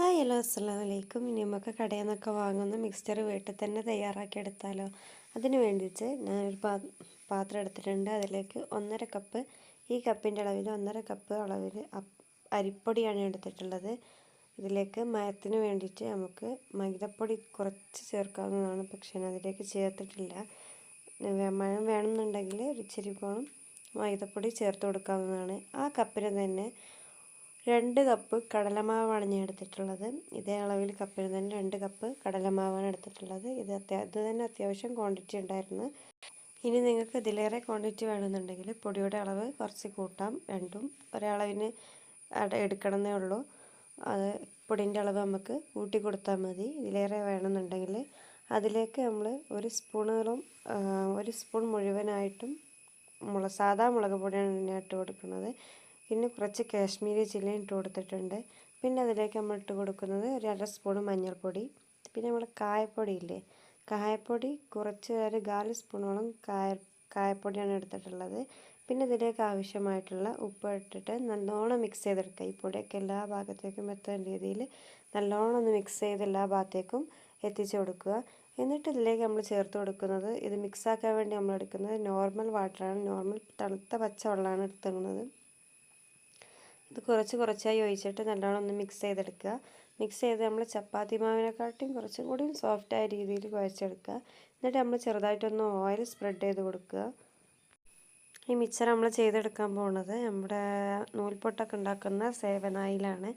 Hi hello അസ്സാം വലൈക്കും ഇനി നമുക്ക് കടയിൽ നിന്നൊക്കെ വാങ്ങുന്ന മിക്സ്ചർ വീട്ടിൽ തന്നെ തയ്യാറാക്കി എടുത്താലോ? അതിന് വേണ്ടിയിട്ട് ഞാനൊരു പാ പാത്രം എടുത്തിട്ടുണ്ട്. അതിലേക്ക് ഒന്നര കപ്പ് ഈ കപ്പിന്റെ അളവിൽ ഒന്നര കപ്പ് അളവിൽ അരിപ്പൊടിയാണ് എടുത്തിട്ടുള്ളത്. ഇതിലേക്ക് മയത്തിന് വേണ്ടിയിട്ട് നമുക്ക് മൈദപ്പൊടി കുറച്ച് ചേർക്കാവുന്നതാണ്. പക്ഷേ ഞാൻ അതിലേക്ക് ചേർത്തിട്ടില്ല. മയം വേണമെന്നുണ്ടെങ്കിൽ ഒരു ഇച്ചിരി പോണം മൈദപ്പൊടി ചേർത്ത് കൊടുക്കാവുന്നതാണ്. ആ കപ്പിന് തന്നെ രണ്ട് കപ്പ് കടലമാവാണ് ഞാൻ എടുത്തിട്ടുള്ളത്. ഇതേ അളവിൽ കപ്പിൽ തന്നെ രണ്ട് കപ്പ് കടലമാവാണ് എടുത്തിട്ടുള്ളത്. ഇത് അത്യാ ഇത് തന്നെ അത്യാവശ്യം ക്വാണ്ടിറ്റി ഉണ്ടായിരുന്നു. ഇനി നിങ്ങൾക്ക് ഇതിലേറെ ക്വാണ്ടിറ്റി വേണമെന്നുണ്ടെങ്കിൽ പൊടിയുടെ അളവ് കുറച്ച് കൂട്ടാം. രണ്ടും ഒരളവിന് എടുക്കണമെന്നേ ഉള്ളൂ. അത് പൊടിന്റെ അളവ് നമുക്ക് കൂട്ടി കൊടുത്താൽ മതി. ഇതിലേറെ വേണമെന്നുണ്ടെങ്കിൽ അതിലേക്ക് നമ്മൾ ഒരു സ്പൂണോളം ഒരു സ്പൂൺ മുഴുവനായിട്ടും മുള സാധാ മുളക് പൊടിയാണ് ഇട്ട് കൊടുക്കുന്നത്. പിന്നെ കുറച്ച് കാശ്മീരി ചില്ലി ഇട്ട് കൊടുത്തിട്ടുണ്ട്. പിന്നെ അതിലേക്ക് നമ്മൾ ഇട്ട് കൊടുക്കുന്നത് ഒരു അര സ്പൂൺ മഞ്ഞൾപ്പൊടി. പിന്നെ നമ്മൾ കായപ്പൊടി ഇല്ലേ? കായപ്പൊടി കുറച്ച് ഒരു കാൽ സ്പൂണോളം കായ കായപ്പൊടിയാണ് എടുത്തിട്ടുള്ളത്. പിന്നെ ഇതിലേക്ക് ആവശ്യമായിട്ടുള്ള ഉപ്പ് ഇട്ടിട്ട് നല്ലോണം മിക്സ് ചെയ്തെടുക്കുക. ഈ പൊടിയൊക്കെ എല്ലാ ഭാഗത്തേക്കും എത്തുന്ന രീതിയിൽ നല്ലോണം ഒന്ന് മിക്സ് ചെയ്ത് എല്ലാ ഭാഗത്തേക്കും എത്തിച്ചു കൊടുക്കുക. എന്നിട്ട് ഇതിലേക്ക് നമ്മൾ ചേർത്ത് കൊടുക്കുന്നത് ഇത് മിക്സാക്കാൻ വേണ്ടി നമ്മൾ എടുക്കുന്നത് നോർമൽ വാട്ടറാണ് നോർമൽ തണുത്ത പച്ച വെള്ളമാണ് എടുത്തുന്നത് ഇത് കുറച്ച് കുറച്ചായി ഒഴിച്ചിട്ട് നല്ലോണം ഒന്ന് മിക്സ് ചെയ്തെടുക്കുക. മിക്സ് ചെയ്ത് നമ്മൾ ചപ്പാത്തി മാവിനെക്കാട്ടിയും കുറച്ചും കൂടി സോഫ്റ്റായ രീതിയിൽ കുഴച്ചെടുക്കുക. എന്നിട്ട് നമ്മൾ ചെറുതായിട്ടൊന്ന് ഓയിൽ സ്പ്രെഡ് ചെയ്ത് കൊടുക്കുക. ഈ മിക്സർ നമ്മൾ ചെയ്തെടുക്കാൻ പോകുന്നത് നമ്മുടെ നൂൽപ്പൊട്ടൊക്കെ ഉണ്ടാക്കുന്ന സേവനായിലാണ്.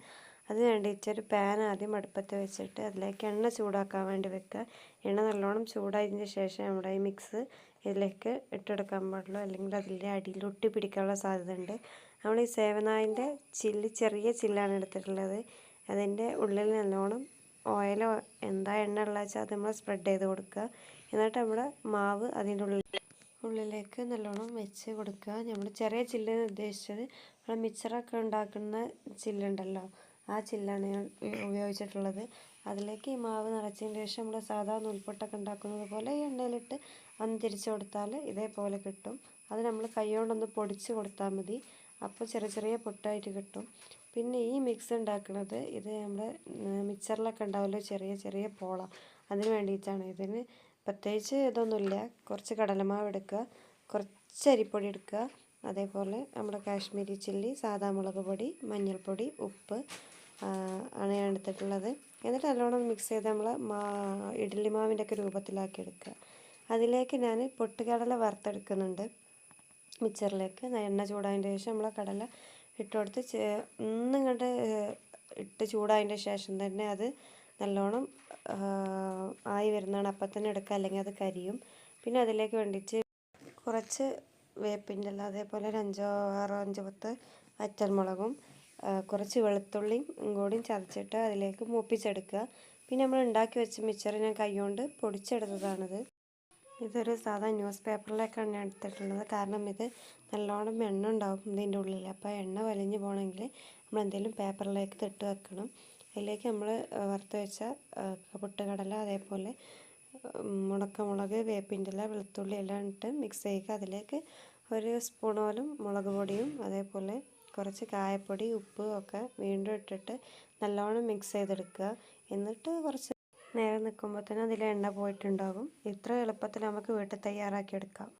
അത് വേണ്ടിയിട്ട് ഒരു പാൻ ആദ്യം അടുപ്പത്ത് വെച്ചിട്ട് അതിലേക്ക് എണ്ണ ചൂടാക്കാൻ വേണ്ടി വെക്കുക. എണ്ണ നല്ലോണം ചൂടായതിന് ശേഷം നമ്മുടെ ഈ മിക്സ് ഇതിലേക്ക് ഇട്ടെടുക്കാൻ പാടുള്ളൂ. അല്ലെങ്കിൽ അതിന്റെ അടിയിൽ ഒട്ടി പിടിക്കാനുള്ള സാധ്യത ഉണ്ട് നമ്മൾ ഈ സേവനായിന്റെ ചില്ല് ചെറിയ ചില്ലാണ് എടുത്തിട്ടുള്ളത്. അതിന്റെ ഉള്ളിൽ നല്ലോണം ഓയിലോ എന്താ എണ്ണ ഉള്ള വെച്ചാൽ അത് നമ്മൾ സ്പ്രെഡ് ചെയ്ത് കൊടുക്കുക. എന്നിട്ട് നമ്മുടെ മാവ് അതിന്റെ ഉള്ളിൽ ഉള്ളിലേക്ക് നല്ലോണം വെച്ച് കൊടുക്കുക. നമ്മൾ ചെറിയ ചില്ല് ഉദ്ദേശിച്ചത്. നമ്മൾ മിക്സറൊക്കെ ഉണ്ടാക്കുന്ന ചില്ലുണ്ടല്ലോ ആ ചില്ലാണ് ഞാൻ ഉപയോഗിച്ചിട്ടുള്ളത്. അതിലേക്ക് ഈ മാവ് നിറച്ചതിന് ശേഷം നമ്മൾ സാധാ നൂൽപ്പൊട്ടൊക്കെ ഉണ്ടാക്കുന്നത് പോലെ എണ്ണയിലിട്ട് ഒന്ന് തിരിച്ചു കൊടുത്താൽ ഇതേപോലെ കിട്ടും. അത് നമ്മൾ കൈകൊണ്ടൊന്ന് പൊടിച്ച് കൊടുത്താൽ മതി. അപ്പോൾ ചെറിയ ചെറിയ പൊട്ടായിട്ട് കിട്ടും. പിന്നെ ഈ മിക്സ് ഉണ്ടാക്കുന്നത് ഇത് നമ്മൾ മിക്സറിലൊക്കെ ഉണ്ടാവുമല്ലോ ചെറിയ ചെറിയ പോള. അതിന് വേണ്ടിയിട്ടാണ്. ഇതിന് പ്രത്യേകിച്ച് ഇതൊന്നുമില്ല. കുറച്ച് കടലമാവ് എടുക്കുക. കുറച്ച് അരിപ്പൊടി എടുക്കുക. അതേപോലെ നമ്മുടെ കാശ്മീരി ചില്ലി സാദാ മുളക് പൊടി മഞ്ഞൾപ്പൊടി ഉപ്പ് ആണ് ഞാൻ എടുത്തിട്ടുള്ളത്. എന്നിട്ട് നല്ലോണം മിക്സ് ചെയ്ത് നമ്മൾ മാ ഇഡ്ഡലി മാവിന്റെ ഒക്കെ രൂപത്തിലാക്കി എടുക്കുക. അതിലേക്ക് ഞാൻ പൊട്ടുകടല വറുത്തെടുക്കുന്നുണ്ട് മിക്സറിലേക്ക്. എണ്ണ ചൂടായതിന്റെ ശേഷം നമ്മൾ കടല ഇട്ട് കൊടുത്ത് ഒന്നും ഇട്ട് ചൂടായതിന്റെ ശേഷം തന്നെ അത് നല്ലോണം ആയി വരുന്നതാണ്. അപ്പം തന്നെ എടുക്കുക. അല്ലെങ്കിൽ അത് കരിയും. പിന്നെ അതിലേക്ക് വേണ്ടിയിട്ട് കുറച്ച് വേപ്പിന്റെ അല്ല അതേപോലെ ഒരു അഞ്ചോ ആറോ അഞ്ച് പത്ത് വറ്റൽമുളകും കുറച്ച് വെളുത്തുള്ളിയും കൂടിയും ചതച്ചിട്ട് അതിലേക്ക് മൂപ്പിച്ചെടുക്കുക. പിന്നെ നമ്മൾ ഉണ്ടാക്കി വെച്ച മിച്ചറ് ഞാൻ കൈകൊണ്ട് പൊടിച്ചെടുത്തതാണിത്. ഇതൊരു സാധാ ന്യൂസ് പേപ്പറിലേക്കാണ് ഞാൻ എടുത്തിട്ടുള്ളത്. കാരണം ഇത് നല്ലോണം എണ്ണ ഉണ്ടാവും ഇതിന്റെ ഉള്ളിൽ അപ്പോൾ എണ്ണ വലിഞ്ഞു പോകണമെങ്കിൽ നമ്മൾ എന്തെങ്കിലും പേപ്പറിലേക്ക് തിട്ട് വെക്കണം. അതിലേക്ക് നമ്മൾ വറുത്ത് വെച്ച പൊട്ടുകടല അതേപോലെ മുളക്കമുളക് വേപ്പിന്റെ ഇല വെളുത്തുള്ളി എല്ലാം ഇട്ട് മിക്സ് ചെയ്യുക. അതിലേക്ക് ഒരു സ്പൂണോലും മുളക് പൊടിയും അതേപോലെ കുറച്ച് കായപ്പൊടി ഉപ്പ് ഒക്കെ വീണ്ടും ഇട്ടിട്ട് നല്ലോണം മിക്സ് ചെയ്തെടുക്കുക. എന്നിട്ട് കുറച്ച് നേരം നിൽക്കുമ്പോൾ തന്നെ അതിൽ എണ്ണ പോയിട്ടുണ്ടാകും. ഇത്ര എളുപ്പത്തിൽ നമുക്ക് വീട്ടിൽ തയ്യാറാക്കിയെടുക്കാം